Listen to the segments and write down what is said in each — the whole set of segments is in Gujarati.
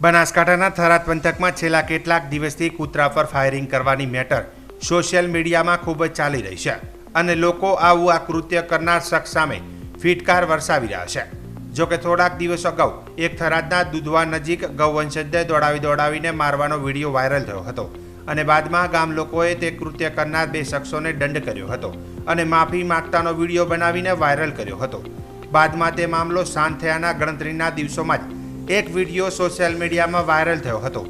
બનાસકાંઠાના થરાદ પંથકમાં છેલ્લા કેટલાક દિવસથી કૂતરા પર ફાયરિંગ કરવાની મેટર સોશિયલ મીડિયામાં ખૂબ જ ચાલી રહી છે અને લોકો આવું આ કૃત્ય કરનાર શખ્સ સામે ફિટકાર વરસાવી રહ્યા છે. જોકે થોડાક દિવસ અગાઉ એક થરાદના દુધવા નજીક ગૌવંશજને દોડાવી દોડાવીને મારવાનો વીડિયો વાયરલ થયો હતો અને બાદમાં ગામ લોકોએ તે કૃત્ય કરનાર બે શખ્સોને દંડ કર્યો હતો અને માફી માગતાનો વીડિયો બનાવીને વાયરલ કર્યો હતો. બાદમાં તે મામલો શાંત થયાના ગણતરીના દિવસોમાં જ એક વીડિયો સોશિયલ મીડિયામાં વાયરલ થયો હતો,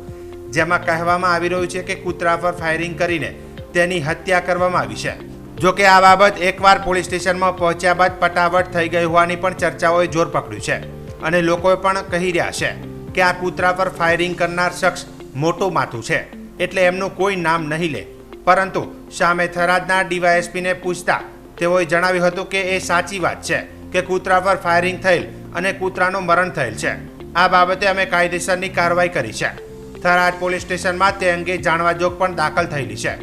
જેમાં કહેવામાં આવી રહ્યું છે કે કૂતરા પર ફાયરિંગ કરીને તેની હત્યા કરવામાં આવી છે. જો કે આ બાબત એકવાર પોલીસ સ્ટેશનમાં પહોંચ્યા બાદ પટાવટ થઈ ગઈ હોવાની પણ ચર્ચાઓએ જોર પકડ્યું છે અને લોકોએ પણ કહી રહ્યા છે કે આ કૂતરા પર ફાયરિંગ કરનાર શખ્સ મોટું માથું છે, એટલે એમનું કોઈ નામ નહીં લે. પરંતુ સામે થરાદના ડીવાયએસપીને પૂછતા તેઓએ જણાવ્યું હતું કે એ સાચી વાત છે કે કૂતરા પર ફાયરિંગ થયેલ અને કૂતરાનું મરણ થયેલ છે. આ બાબતે અમે કાયદેસરની કાર્યવાહી કરી છે. થરાદ પોલીસ સ્ટેશનમાં તે અંગે જાણવા જોગ પણ દાખલ થયેલી છે.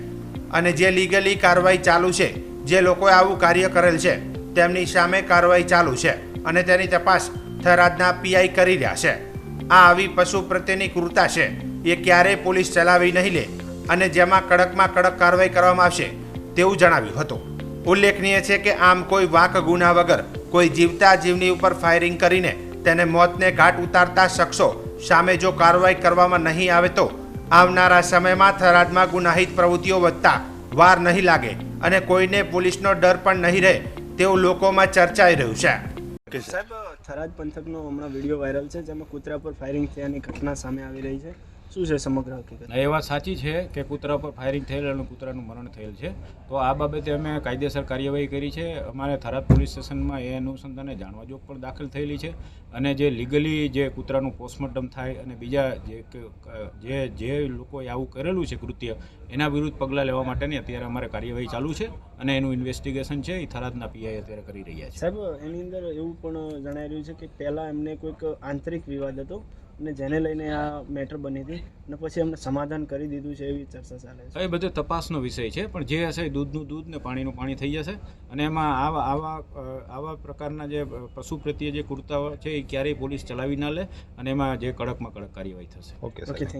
અને જે લીગલી કાર્યવાહી ચાલુ છે, જે લોકોએ આવું કાર્ય કરેલ છે, તેમની સામે કાર્યવાહી ચાલુ છે અને તેની તપાસ થરાદના પીઆઈ કરી રહ્યા છે. આ આવી પશુ પ્રત્યેની ક્રૂરતા છે, એ ક્યારેય પોલીસ ચલાવી નહીં લે અને જેમાં કડકમાં કડક કાર્યવાહી કરવામાં આવશે તેવું જણાવ્યું હતું. ઉલ્લેખનીય છે કે આમ કોઈ વાક ગુના વગર કોઈ જીવતા જીવની ઉપર ફાયરિંગ કરીને તેને મોતને ઘાટ ઉતારતા શખ્સો સામે જો કાર્યવાહી કરવામાં નહીં આવે તો આવનારા સમયમાં થરાદમાં ગુનાહિત પ્રવૃત્તિઓ વધતા વાર નહીં લાગે અને કોઈને પોલીસનો ડર પણ નહીં રહે તેવું લોકોમાં ચર્ચાઈ રહ્યું છે. સાહેબ, થરાદ પંથકનો હમણાં વીડિયો વાયરલ છે, જેમાં કૂતરા પર ફાયરિંગ થયાની ઘટના સામે આવી રહી છે. શું છે સમગ્ર હકીકત? એ વાત સાચી છે કે કૂતરા પર ફાયરિંગ થયેલ અને કૂતરાનું મરણ થયેલ છે. તો આ બાબતે અમે કાયદેસર કાર્યવાહી કરી છે. અમારે થરાદ પોલીસ સ્ટેશનમાં એ અનુસંધાને જાણવા જોગ પણ દાખલ થયેલી છે. અને જે લીગલી જે કૂતરાનું પોસ્ટમોર્ટમ થાય અને બીજા જે જે જે લોકોએ આવું કરેલું છે કૃત્ય એના વિરુદ્ધ પગલાં લેવા માટેની અત્યારે અમારે કાર્યવાહી ચાલુ છે અને એનું ઇન્વેસ્ટિગેશન છે. એ થરાદના પીઆઈ અત્યારે કરી રહ્યા છે. સાહેબ એની અંદર એવું પણ જણાઈ રહ્યું છે કે પહેલાં એમને કોઈક આંતરિક વિવાદ હતો. અને જેને લઈને આ મેટર બની હતી અને પછી એમને સમાધાન કરી દીધું છે એવી ચર્ચા ચાલે છે. એ બધો તપાસનો વિષય છે પણ જે હશે દૂધનું દૂધ ને પાણીનું પાણી થઈ જશે અને એમાં આવા આવા આવા પ્રકારના જે પશુ પ્રત્યે જે કુર્તાઓ છે એ ક્યારેય પોલીસ ચલાવી ના લે અને એમાં જે કડકમાં કડક કાર્યવાહી થશે. Okay thank